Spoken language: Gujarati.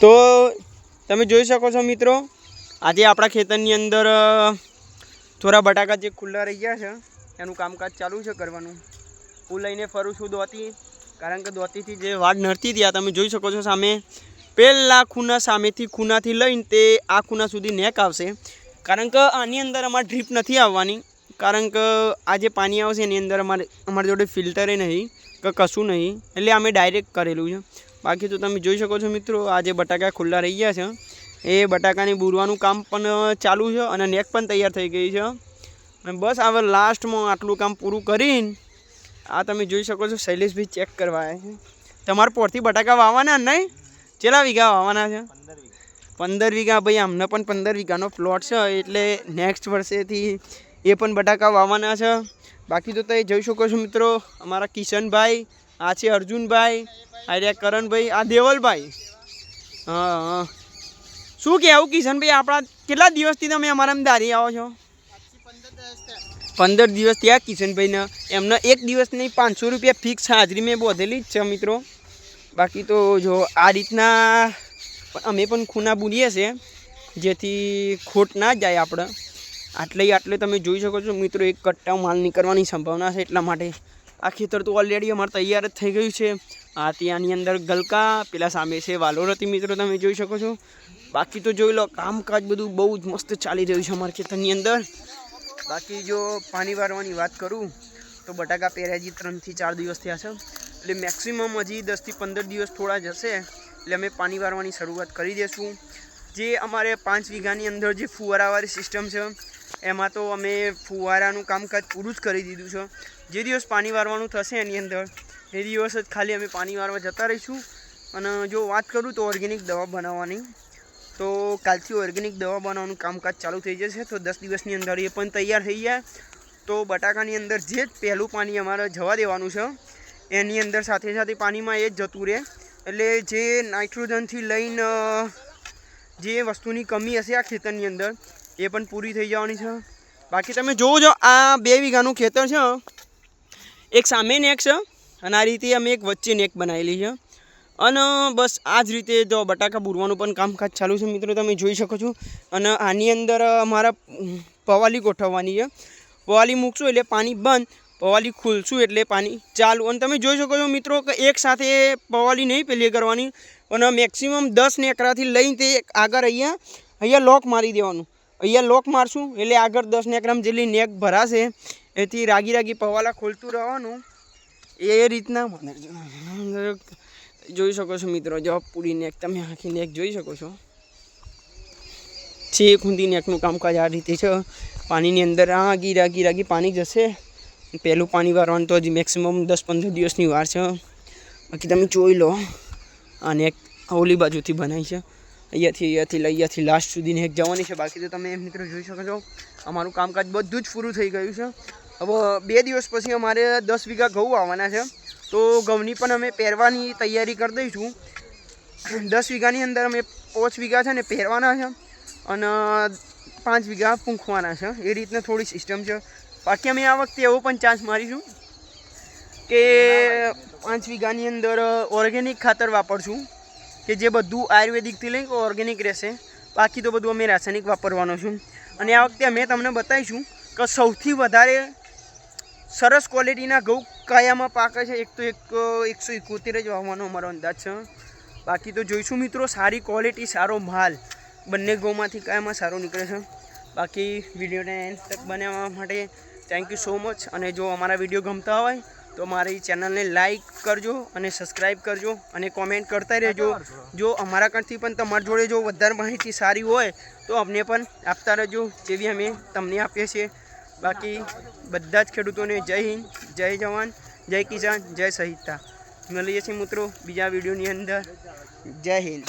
તો તમે જોઈ શકો છો મિત્રો, આજે આપણા ખેતરની અંદર થોડા બટાકા જે ખુલ્લા રહી ગયા છે, એનું કામકાજ ચાલુ છે કરવાનું. હું લઈને ફરું છું દોતી, કારણ કે દોતીથી જે વાડ નડતી હતી, આ તમે જોઈ શકો છો સામે. પહેલા ખૂના સામેથી ખૂનાથી લઈને તે આ ખૂના સુધી નેક આવશે. કારણ કે આની અંદર અમારે ડ્રીપ નથી આવવાની, કારણ કે આ જે પાણી આવશે એની અંદર અમારે અમારી જોડે ફિલ્ટરે નહીં, કે કશું નહીં. એટલે અમે ડાયરેક્ટ કરેલું છે. બાકી તો તમે જોઈ શકો છો મિત્રો, આ જે બટાકા ખુલ્લા રહી ગયા છે, એ બટાકાની બૂરવાનું કામ પણ ચાલુ છે અને નેક પણ તૈયાર થઈ ગઈ છે. અને બસ હવે લાસ્ટમાં આટલું કામ પૂરું કરીને, આ તમે જોઈ શકો છો શૈલેષભાઈ ચેક કરવા છે. તમારે પોરથી બટાકા વાવવાના નહીં? કેટલા વીઘા વાવવાના છે? પંદર વીઘા, ભાઈ અમને પણ પંદર વીઘાનો પ્લોટ છે, એટલે નેક્સ્ટ વર્ષેથી એ પણ બટાકા વાવવાના છે. બાકી તો તમે જોઈ શકો છો મિત્રો, અમારા કિશનભાઈ આ છે અર્જુનભાઈ, આ રહ્યા કરણભાઈ, આ દેવલભાઈ. હા હા. શું કહેવું કિશનભાઈ, આપણા કેટલા દિવસથી તમે અમારા દારી આવો છો? પંદર દિવસ થયા કિશનભાઈને. એમને એક દિવસની પાંચસો રૂપિયા ફિક્સ હાજરી મેં બોધેલી જ છે, મિત્રો. બાકી તો જો આ રીતના અમે પણ ખૂના બુરીએ છીએ, જેથી ખોટ ના જાય આપણે. આટલે આટલે તમે જોઈ શકો છો, મિત્રો, એક કટ્ટા માલ નીકળવાની સંભાવના છે એટલા માટે. આ ખેતર તો ઓલરેડી અમારે તૈયાર જ થઈ ગયું છે. આ ત્યાંની અંદર ગલકા, પેલા સામે છે વાલોરતી મિત્રો, તમે જોઈ શકો છો. બાકી તો જોઈ લો, કામકાજ બધું બહુ જ મસ્ત ચાલી રહ્યું છે અમારા ખેતરની અંદર. બાકી જો પાણી વારવાની વાત કરું, તો બટાકા પહેર્યા હજી ત્રણથી ચાર દિવસ થયા છે. એટલે મેક્સિમમ હજી દસથી પંદર દિવસ થોડા જશે એટલે અમે પાણી વારવાની શરૂઆત કરી દઈશું જે અમારે પાંચ વીઘાની અંદર જે ફુવારાવાળી સિસ્ટમ છે એમાં તો અમે ફુવારાનું કામકાજ પૂરું જ કરી દીધું છે. જે દિવસ પાણી વારવાનું થશે એની અંદર, એ દિવસ જ ખાલી અમે પાણી વારવા જતા રહીશું. અને જો વાત કરું તો ઓર્ગેનિક દવા બનાવવાની. તો કાલથી ઓર્ગેનિક દવા બનાવવાનું કામકાજ ચાલુ થઈ જશે. તો દસ દિવસની અંદર એ પણ તૈયાર થઈ જાય. તો બટાકાની અંદર જે પહેલું પાણી અમારે જવા દેવાનું છે, એની અંદર સાથે સાથે પાણીમાં એ જ જતું રહે. એટલે જે નાઇટ્રોજનથી લઈને જે વસ્તુની કમી હશે આ ખેતરની અંદર એ પણ પૂરી થઈ જવાની છે. બાકી તમે જોવો છો, આ બે વીઘાનું ખેતર છે એક સામે નેક છે અને આ રીતે અમે એક વચ્ચે નેક બનાવેલી છે. અને બસ આ જ રીતે જો બટાકા બુરવાનું પણ કામકાજ ચાલુ છે, મિત્રો, તમે જોઈ શકો છો. અને આની અંદર અમારા પવાલી ગોઠવવાની છે. પવાલી મૂકશું એટલે પાણી બંધ, પવાલી ખુલશું એટલે પાણી ચાલુ. અને તમે જોઈ શકો છો, મિત્રો, કે એક સાથે પવાલી નહીં પેલી કરવાની. અને મેક્સિમમ દસ નેકરાથી લઈને તે આગળ અહીંયા અહીંયા લોક મારી દેવાનું. અહીંયા લોક મારશું. એટલે આગળ દસ નેકરામ જેટલી નેક ભરાશે, એથી રાગી રાગી પવાલા ખોલતું રહેવાનું. એ રીતના જોઈ શકો છો મિત્રો, જો પૂરી નેક, તમે આખી નેક જોઈ શકો છો. છે ખૂંદી નેકનું કામકાજ આ રીતે છે. પાણીની અંદર આ ગીરા ગીરા ગી પાણી જશે. પહેલું પાણી વારવાનું તો હજી મેક્સિમમ દસ પંદર દિવસની વાર છે. બાકી તમે જોઈ લો, આ નેક ઓલી બાજુથી બનાવી છે. અહીંયાથી અહીંયાથી લઈ, અહીંયાથી લાસ્ટ સુધીની એક જવાની છે. બાકી તો તમે એમ મિત્રો જોઈ શકો છો, અમારું કામકાજ બધું જ પૂરું થઈ ગયું છે. હવે બે દિવસ પછી અમારે દસ વીઘા ઘઉં આવવાના છે. તો ઘઉંની પણ અમે પહેરવાની તૈયારી કરી દઈશું. દસ વીઘાની અંદર અમે પાંચ વીઘા છે ને પહેરવાના છે અને પાંચ વીઘા પૂંખવાના છે. એ રીતના થોડી સિસ્ટમ છે. બાકી અમે આ વખતે એવો પણ ચાન્સ મારીશું કે પાંચ વીઘાની અંદર ઓર્ગેનિક ખાતર વાપરશું. કે જે બધું આયુર્વેદિકથી લઈને ઓર્ગેનિક રહેશે, બાકી તો બધું અમે રાસાયણિક વાપરવાનો છું. અને આ વખતે અમે તમને બતાવીશું કે સૌથી વધારે સરસ ક્વોલિટીના ઘઉં કયામાં પાકે છે. એક તો એક, એકસો એકોતેર જ વાવવાનો અમારો અંદાજ છે. બાકી તો જોઈશું મિત્રો, સારી ક્વોલિટી સારો માલ બંને ઘઉંમાંથી કયામાં સારો નીકળે છે. બાકી વિડીયોને એન્ડ તક બનાવવા માટે થેન્ક યુ સો મચ અને જો અમારા વીડિયો ગમતા હોય તો મારી ચેનલને લાઈક કરજો અને સબસ્ક્રાઈબ કરજો અને કોમેન્ટ કરતા રહેજો. જો અમારા કાંઠથી પણ તમારી જોડે જો વધારે માહિતી સારી હોય, તો અમને પણ આપતા રહેજો જેવી અમે તમને આપીએ છીએ. બાકી બધા જ ખેડૂતોને જય હિન્દ, જય જવાન, જય કિસાન, જય સહિતા. મળીએ છીએ મિત્રો બીજા વિડીયોની અંદર. જય હિન્દ.